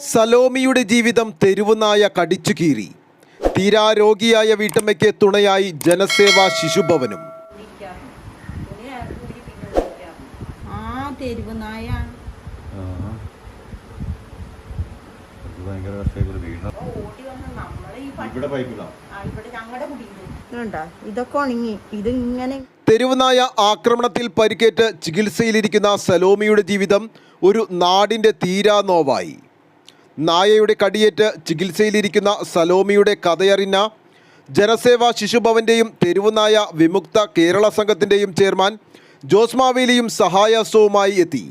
സലോമിയുടെ ജീവിതം തെരുവുനായ കടിച്ചു കീറി. തീരാരോഗിയായ വീട്ടമ്മയ്ക്ക് തുണയായി ജനസേവാ ശിശുഭവനും. ഇതൊക്കെ ഉണങ്ങി. ഇത് ഇങ്ങനെ തെരുവുനായ ആക്രമണത്തിൽ പരിക്കേറ്റ് ചികിത്സയിലിരിക്കുന്ന സലോമിയുടെ ജീവിതം ഒരു നാടിന്റെ തീരാനോവായി നായയുടെ കടിയേറ്റ് ചികിത്സയിലിരിക്കുന്ന സലോമിയുടെ കഥയറിഞ്ഞ ജനസേവാ ശിശുഭവന്റെയും തെരുവുനായ വിമുക്ത കേരള സംഘത്തിന്റെയും ചെയർമാൻ ജോസ്മാവേലിയും സഹായാസവുമായി എത്തി.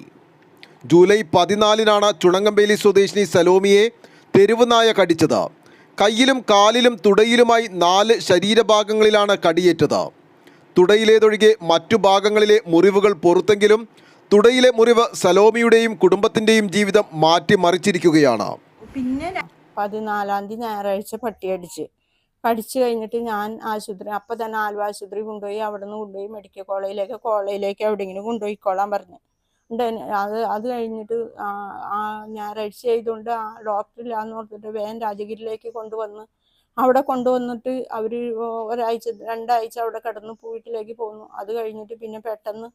ജൂലൈ പതിനാലിനാണ് ചുണങ്ങമ്പേലി സ്വദേശിനി സലോമിയെ തെരുവുനായ കടിച്ചത്. കയ്യിലും കാലിലും തുടയിലുമായി നാല് ശരീരഭാഗങ്ങളിലാണ് കടിയേറ്റത്. തുടയിലേതൊഴികെ മറ്റു ഭാഗങ്ങളിലെ മുറിവുകൾ പുറത്തെങ്കിലും തുടയിലെ മുറിവ് സലോമിയുടെയും കുടുംബത്തിന്റെയും ജീവിതം മാറ്റിമറിച്ചിരിക്കുകയാണ്. പിന്നെ പതിനാലാം തീയതി ഞായറാഴ്ച പട്ടിയടിച്ച് പഠിച്ചു കഴിഞ്ഞിട്ട് ഞാൻ ആശുപത്രി അപ്പൊ തന്നെ ആലുവ ആശുപത്രി കൊണ്ടുപോയി അവിടെ നിന്ന് കൊണ്ടുപോയി മെഡിക്കൽ കോളേജിലേക്ക് കോളേജിലേക്ക് എവിടെയെങ്കിലും കൊണ്ടുപോയിക്കോളാൻ പറഞ്ഞു. അത് അത് കഴിഞ്ഞിട്ട് ആ ഞായറാഴ്ച ആയതുകൊണ്ട് ആ ഡോക്ടറില്ലാന്ന് പറഞ്ഞിട്ട് വേൻ രാജഗിരിയിലേക്ക് കൊണ്ടുവന്ന് അവിടെ കൊണ്ടുവന്നിട്ട് അവർ ഒരാഴ്ച രണ്ടാഴ്ച അവിടെ കിടന്ന് വീട്ടിലേക്ക് പോന്നു അത് കഴിഞ്ഞിട്ട് പിന്നെ പെട്ടെന്ന്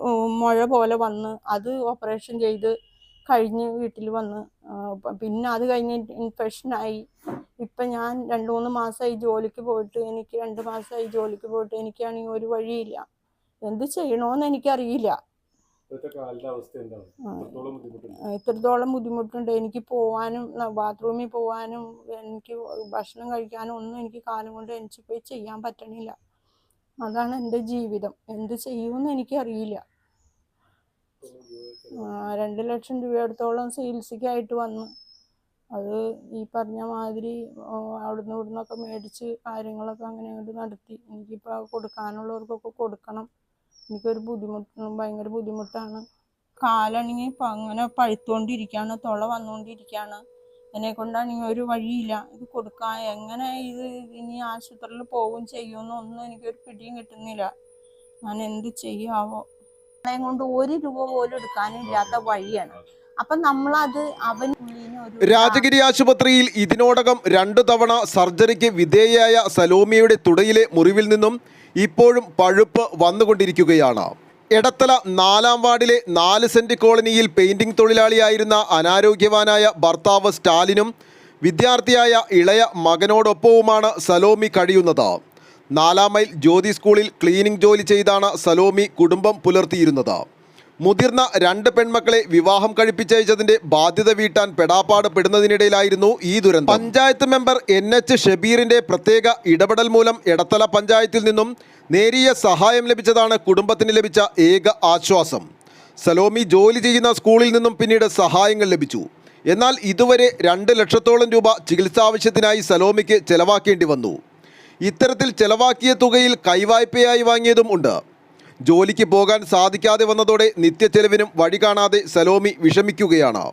ഉം, മുഴ പോലെ വന്ന് അത് ഓപ്പറേഷൻ ചെയ്ത് കഴിഞ്ഞ് വീട്ടിൽ വന്ന്. പിന്നെ അത് കഴിഞ്ഞ് ഇൻഫെക്ഷനായി ഇപ്പം ഞാൻ രണ്ട് മൂന്ന് മാസമായി ജോലിക്ക് പോയിട്ട് എനിക്ക് രണ്ട് മാസമായി ജോലിക്ക് പോയിട്ട് എനിക്കാണെങ്കിൽ ഒരു വഴിയില്ല. എന്ത് ചെയ്യണമെന്ന് എനിക്കറിയില്ല. എത്രത്തോളം ഇത്രത്തോളം ബുദ്ധിമുട്ടുണ്ട്. എനിക്ക് പോവാനും ബാത്റൂമിൽ പോവാനും എനിക്ക് ഭക്ഷണം കഴിക്കാനും ഒന്നും എനിക്ക് കാലം കൊണ്ട് എനിക്ക് പോയി ചെയ്യാൻ പറ്റണില്ല. അതാണ് എന്റെ ജീവിതം. എന്ത് ചെയ്യുമെന്ന് എനിക്കറിയില്ല. രണ്ട് ലക്ഷം രൂപയടുത്തോളം ചികിത്സയ്ക്കായിട്ട് വന്നു. അത് ഈ പറഞ്ഞ മാതിരി അവിടുന്ന് ഇവിടുന്നൊക്കെ മേടിച്ച് കാര്യങ്ങളൊക്കെ അങ്ങനെ അങ്ങോട്ട് നടത്തി. എനിക്കിപ്പോൾ കൊടുക്കാനുള്ളവർക്കൊക്കെ കൊടുക്കണം. എനിക്കൊരു ബുദ്ധിമുട്ട് ഭയങ്കര ബുദ്ധിമുട്ടാണ്. കാലണിങ്ങി അങ്ങനെ പഴുത്തുകൊണ്ടിരിക്കുകയാണ് തുള വന്നുകൊണ്ടിരിക്കുകയാണ് എന്നെ കൊണ്ടാണെങ്കിൽ ഒരു വഴിയില്ല. ഇത് കൊടുക്കാൻ എങ്ങനെ ഇത് ഇനി ആശുപത്രിയിൽ പോവും ചെയ്യുമെന്നൊന്നും എനിക്കൊരു പിടിയും കിട്ടുന്നില്ല. ഞാൻ എന്ത് ചെയ്യാവോ? നമ്മളെ കൊണ്ട് ഒരു രൂപ പോലും എടുക്കാനില്ലാത്ത വഴിയാണ്. അപ്പൊ നമ്മളത് അവൻ രാജഗിരി ആശുപത്രിയിൽ ഇതിനോടകം രണ്ടു തവണ സർജറിക്ക് വിധേയയായ സലോമിയുടെ തുടയിലെ മുറിവിൽ നിന്നും ഇപ്പോഴും പഴുപ്പ് വന്നുകൊണ്ടിരിക്കുകയാണ്. എടത്തല നാലാം വാർഡിലെ നാല് സെന്റ് കോളനിയിൽ പെയിന്റിംഗ് തൊഴിലാളിയായിരുന്ന അനാരോഗ്യവാനായ ഭർത്താവ് സ്റ്റാലിനും വിദ്യാർത്ഥിയായ ഇളയ മകനോടൊപ്പവുമാണ് സലോമി കഴിയുന്നത്. നാലാം മൈൽ ജ്യോതി സ്കൂളിൽ ക്ലീനിംഗ് ജോലി ചെയ്താണ് സലോമി കുടുംബം പുലർത്തിയിരുന്നത്. മുതിർന്ന രണ്ട് പെൺമക്കളെ വിവാഹം കഴിപ്പിച്ചയച്ചതിന്റെ ബാധ്യത വീട്ടാൻ പെടാപ്പാട് പെടുന്നതിനിടയിലായിരുന്നു ഈ ദുരന്തം. പഞ്ചായത്ത് മെമ്പർ എൻ എച്ച് ഷബീറിന്റെ പ്രത്യേക ഇടപെടൽ മൂലം എടത്തല പഞ്ചായത്തിൽ നിന്നും നേരിയ സഹായം ലഭിച്ചതാണ് കുടുംബത്തിന് ലഭിച്ച ഏക ആശ്വാസം. സലോമി ജോലി ചെയ്യുന്ന സ്കൂളിൽ നിന്നും പിന്നീട് സഹായങ്ങൾ ലഭിച്ചു. എന്നാൽ ഇതുവരെ രണ്ട് ലക്ഷത്തോളം രൂപ ചികിത്സാവശ്യത്തിനായി സലോമിക്ക് ചെലവാക്കേണ്ടി വന്നു. ഇത്തരത്തിൽ ചെലവാക്കിയ തുകയിൽ കൈവായ്പയായി വാങ്ങിയതും ഉണ്ട്. ജോലിക്ക് പോകാൻ സാധിക്കാതെ വന്നതോടെ നിത്യച്ചെലവിനും വഴി കാണാതെ സലോമി വിഷമിക്കുകയാണ്.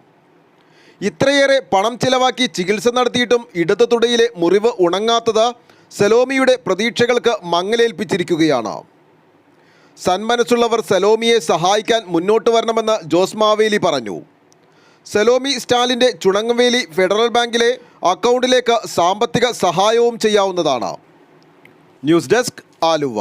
ഇത്രയേറെ പണം ചിലവാക്കി ചികിത്സ നടത്തിയിട്ടും ഇടതു തുടയിലെ മുറിവ് ഉണങ്ങാത്തത് സലോമിയുടെ പ്രതീക്ഷകൾക്ക് മങ്ങലേൽപ്പിച്ചിരിക്കുകയാണ്. സന്മനസ്സുള്ളവർ സലോമിയെ സഹായിക്കാൻ മുന്നോട്ട് വരണമെന്ന് ജോസ് മാവേലി പറഞ്ഞു. സലോമി സ്റ്റാലിന്റെ ചുണങ്ങവേലി ഫെഡറൽ ബാങ്കിലെ അക്കൗണ്ടിലേക്ക് സാമ്പത്തിക സഹായവും ചെയ്യാവുന്നതാണ്. News desk Aluva.